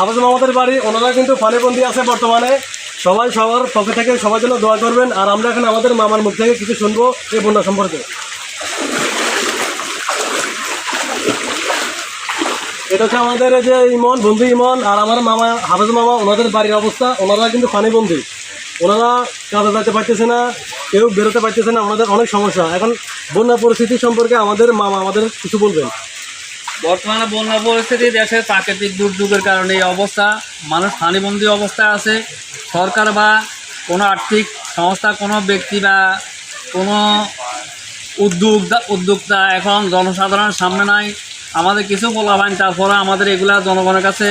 হাফেজ মামাদের বাড়ি, ওনারা কিন্তু পানিবন্দি আছে বর্তমানে। সবাই সবার পক্ষ থেকে সবার জন্য দোয়া করবেন। আর আমরা এখন আমাদের মামার মুখ থেকে কিছু শুনব এই বন্যা সম্পর্কে। এটা হচ্ছে আমাদের যে ইমন, বন্ধু ইমন, আর আমার মামা, হাফেজ মামা, ওনাদের বাড়ির অবস্থা। ওনারা কিন্তু পানিবন্দি ওনারা কাজে যেতে পারতেছে না, কেউ বেরোতে পারতেছে না, ওনাদের অনেক সমস্যা। এখন বন্যা পরিস্থিতি সম্পর্কে আমাদের মামা আমাদের কিছু বলবেন। বর্তমানে বন্যা পরিস্থিতি দেশের প্রাকৃতিক দুর্যোগের কারণে এই অবস্থা, মানুষ হানিবন্দি অবস্থায় আছে। সরকার বা কোনো আর্থিক সংস্থা, কোনো ব্যক্তি বা কোনো উদ্যোগ উদ্যোক্তা এখন জনসাধারণের সামনে নাই। আমাদের কিছু বলা হয়নি তারপরে আমাদের এগুলা জনগণের কাছে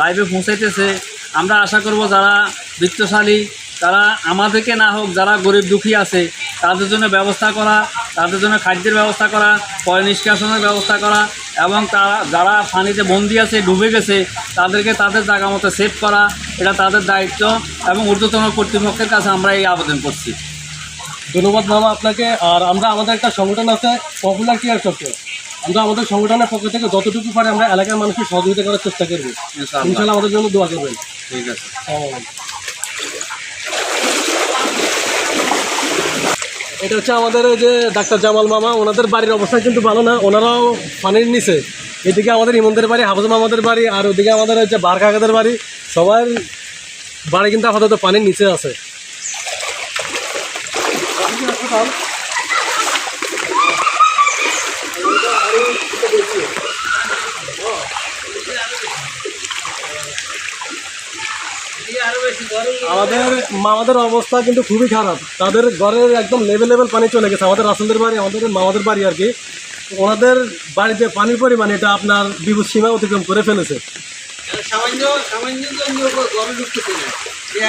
লাইভে পৌঁছাইতেছে। আমরা আশা করব যারা বৃত্তশালী, তারা আমাদেরকে না হোক, যারা গরিব দুঃখী আছে, তাদের জন্য ব্যবস্থা করা, তাদের জন্য খাদ্যের ব্যবস্থা করা পয় নিষ্কাশনের ব্যবস্থা করা এবং তারা যারা পানিতে বন্দি আছে ডুবে গেছে তাদেরকে তাদের জায়গা মতো সেভ করা এটা তাদের দায়িত্ব এবং ঊর্ধ্বতন কর্তৃপক্ষের কাছে আমরা এই আবেদন করছি। ধন্যবাদ মামা আপনাকে। আর আমরা আমাদের একটা সংগঠন আছে পপুলার কেয়ার চক্র আমরা আমাদের সংগঠনের পক্ষ থেকে যতটুকু পারে আমরা এলাকার মানুষকে সহযোগিতা করার চেষ্টা করব। ইনশাআল্লাহ। ইনশাল্লাহ আমাদের জন্য দোয়া করবেন। ঠিক আছে। এটা হচ্ছে আমাদের ওই যে ডাক্তার জামাল মামা, ওনাদের বাড়ির অবস্থা কিন্তু ভালো না, ওনারাও পানির নিচে। এদিকে আমাদের ইমনদের বাড়ি, হাফজ মামাদের বাড়ি, আর ওদিকে আমাদের হচ্ছে বার কাকাদের বাড়ি, সবার বাড়ি কিন্তু আপাতত পানির নিচে আছে। আমাদের মামাদের অবস্থা কিন্তু খুবই খারাপ। তাদের ঘরের একদম লেভেল লেভেল পানি চলে গেছে। আমাদের রাসেলদের বাড়ি, আমাদের মামাদের বাড়ি আর কি। ওনাদের বাড়িতে পানির পরিমাণ এটা আপনার বিভূত সীমা অতিক্রম করে ফেলেছে।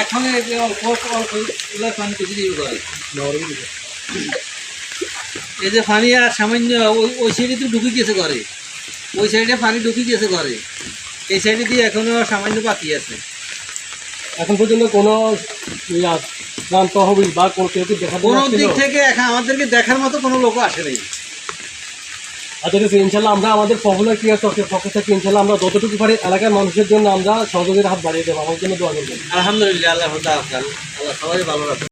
এখন এই যে পানি আর সামান্য ওই সাইডে তো ঢুকে গেছে ঘরে। ওই সাইডে পানি ঢুকে গেছে ঘরে। এই সাইডে দিয়ে এখনও সামান্য বাকি আছে। এখন পর্যন্ত কোনো তহবিল বা কোনো কেউ দেখা কোনো দিক থেকে এখন আমাদেরকে দেখার মতো কোনো লোক আসে নেই। আচ্ছা ঠিক আছে ইনশাল্লাহ আমরা আমাদের পপুলার ক্রিয়া চক্রের পক্ষ থেকে ইনশাল্লাহ আমরা যতটুকু পারি এলাকার মানুষের জন্য আমরা সহযোগের হাত বাড়িয়ে দেবো। আমার জন্য দোয়া করবেন। আলহামদুলিল্লাহ আল্লাহ আল্লাহ আল্লাহ সবাই ভালো রাখবে